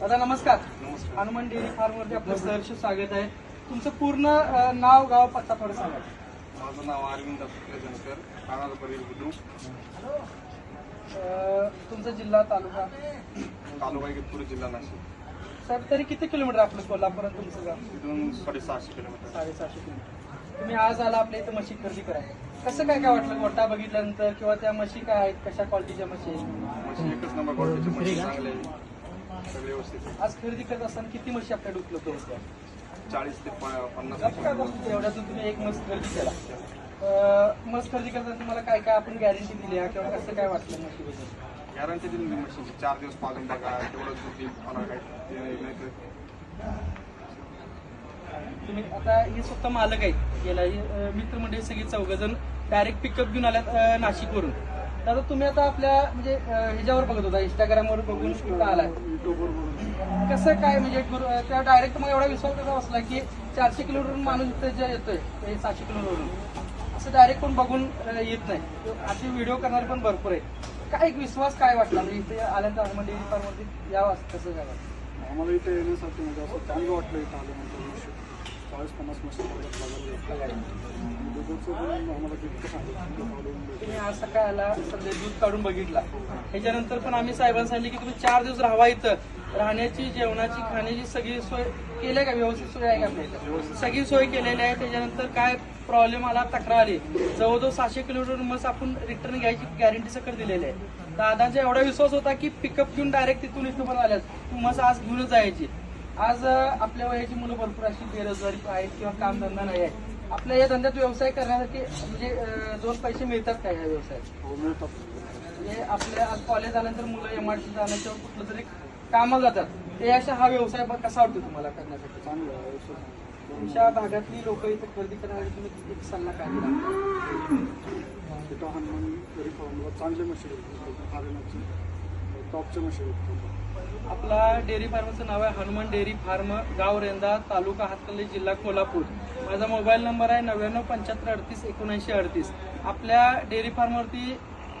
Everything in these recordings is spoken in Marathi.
दादा नमस्कार. नमस्कार. हनुमान डेअरी फार्म वरती आपलं सहर्ष स्वागत आहे. तुमचं पूर्ण अ, नाव गाव पत्ता थोडं सांगा. माझं नाव अरविंद जनकर कानाला परेल बुद्रुक अ, तुमचा जिल्हा तालुका? तालुका इगतपुरी जिल्हा नाशिक. सर तरी किती किलोमीटर आपलं कोल्हापूर आणि तुमचं गाव? इथून साडेसहाशे किलोमीटर. साडेसहाशे किलोमीटर. तुम्ही आज आला आपल्या इथं म्हशी खरेदी कराय कसं काय काय वाटलं? गोटा बघितल्यानंतर किंवा त्या म्हशी काय आहेत? कशा क्वालिटीच्या म्हशी आहेत? म्हशी एकच नंबर क्वालिटीची म्हशी चांगले आहे. सगळे व्यवस्थित. आहे. आज खरेदी करत असताना किती म्हशी आपल्याकडे उपलब्ध होत्या? चाळीस ते प- पन्नास गप्प काय म्हशी. बसतो? एवढ्यातून तुम्ही एक मस्त खरेदी केला. अ, मस्त खरेदी करताना तुम्हाला काय काय आपण गॅरंटी दिली आहे? किंवा कसं काय वाटलं म्हशीबद्दल गॅरंटी दिली मी म्हशीची चार दिवस पाजून बघा तेवढं दूध देईल मला काय ते नाही तर. तुम्ही आता हे स्वतः मालक आहेत. गेला मित्रमंडळी सगळी चौघ जण डायरेक्ट पिकअप घेऊन आल्यात अ, नाशिकवरून. तर तुम्ही आता आपल्या म्हणजे ह्याच्यावर बघत होता इंस्टाग्रामवर बघून इथं आलाय? कसं काय म्हणजे त्या डायरेक्ट मग एवढा विश्वास कसा बसला की चारशे किलोमीटर माणूस इथं जे येतोय ते सातशे किलोमीटरवरून असं डायरेक्ट कोण बघून येत नाही. असे व्हिडिओ करणारे पण भरपूर आहे काय एक विश्वास काय वाटला? म्हणजे इथे आल्यानंतर म्हणजे फार्ममध्ये यावं असं कसं काय आम्हाला इथे येण्यासाठी म्हणजे असं चांगलं वाटलं इथं आल्यानंतर. चाळीस पन्नास मस्त तुम्ही आज सकाळ आला सध्या दूध काढून बघितला. ह्याच्यानंतर पण आम्ही साहेबांना सांगितले की तुम्ही चार दिवस राहावा इथं. राहण्याची जेवणाची खाण्याची सगळी सोय केली आहे का? व्यवस्थित सोय आहे का आपल्या सगळी सोय केलेली आहे. त्याच्यानंतर काय प्रॉब्लेम आला? तक्रार आली. जवळजवळ सहाशे किलोमीटर मस आपण रिटर्न घ्यायची गॅरंटी सकट दिलेली आहे. दादांचा एवढा विश्वास होता की पिकअप घेऊन डायरेक्ट तिथून इथं पण आल्यास तू मस आज घेऊनच जायची. आज आपल्या वयाची मुलं भरपूर अशी बेरोजगारी आहेत किंवा कामधंदा नाही आहे. आपल्या या धंद्यात व्यवसाय करण्यासाठी म्हणजे दोन पैसे मिळतात का या व्यवसायात? हो म्हणजे आपल्या कॉलेज आल्यानंतर मुलं एम आर सी जाण्याच्या कुठलं तरी कामाला जातात. ते अशा हा व्यवसाय कसा वाटतो तुम्हाला करण्यासाठी? चांगलं. तुमच्या भागातली लोक इथं खरेदी करणारे तुम्ही एक सल्ला काय दिला तिथं हनुमान फार्मला चांगले मशीन टॉपचे मशीन आपला डेअरी फार्मचं नाव आहे हनुमान डेअरी फार्म गाव रेंदा तालुका हातकल्ली जिल्हा कोल्हापूर. माझा मोबाईल नंबर आहे नव्याण्णव पंच्याहत्तर अडतीस एकोणऐंशी अडतीस. आपल्या डेअरी फार्मवरती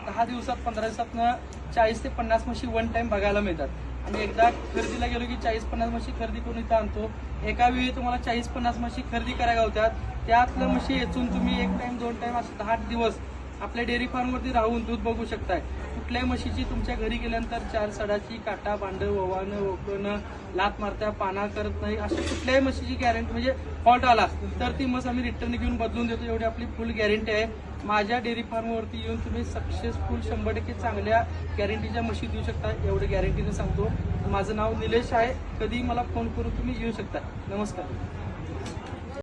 दहा दिवसात पंधरा दिवसातनं चाळीस ते पन्नास म्हशी वन टाइम बघायला मिळतात. आणि एकदा खरेदीला गेलो की चाळीस पन्नास म्हशी खरेदी करून इथं आणतो. एका वेळी तुम्हाला चाळीस पन्नास म्हशी खरेदी करायला होत्यात त्यातलं म्हशी येचून तुम्ही एक टाइम दोन टाइम असं दहा दिवस आपल्या डेअरी फार्मवरती राहून दूध बघू शकताय. कुठल्याही म्हशीची तुमच्या घरी गेल्यानंतर चार सडाची काटा बांड ववानं ओकणं लात मारत्या पाना करत नाही अशा कुठल्याही म्हशीची गॅरंटी म्हणजे फॉल्ट आला तर ती मस आम्ही रिटर्न घेऊन बदलून देतो. एवढी आपली फुल गॅरंटी आहे. माझ्या डेअरी फार्मवरती येऊन तुम्ही सक्सेसफुल शंभर टक्के चांगल्या गॅरंटीच्या म्हशी देऊ शकता. एवढं गॅरंटीने सांगतो. माझं नाव निलेश आहे. कधी मला फोन करून तुम्ही येऊ शकता. नमस्कार.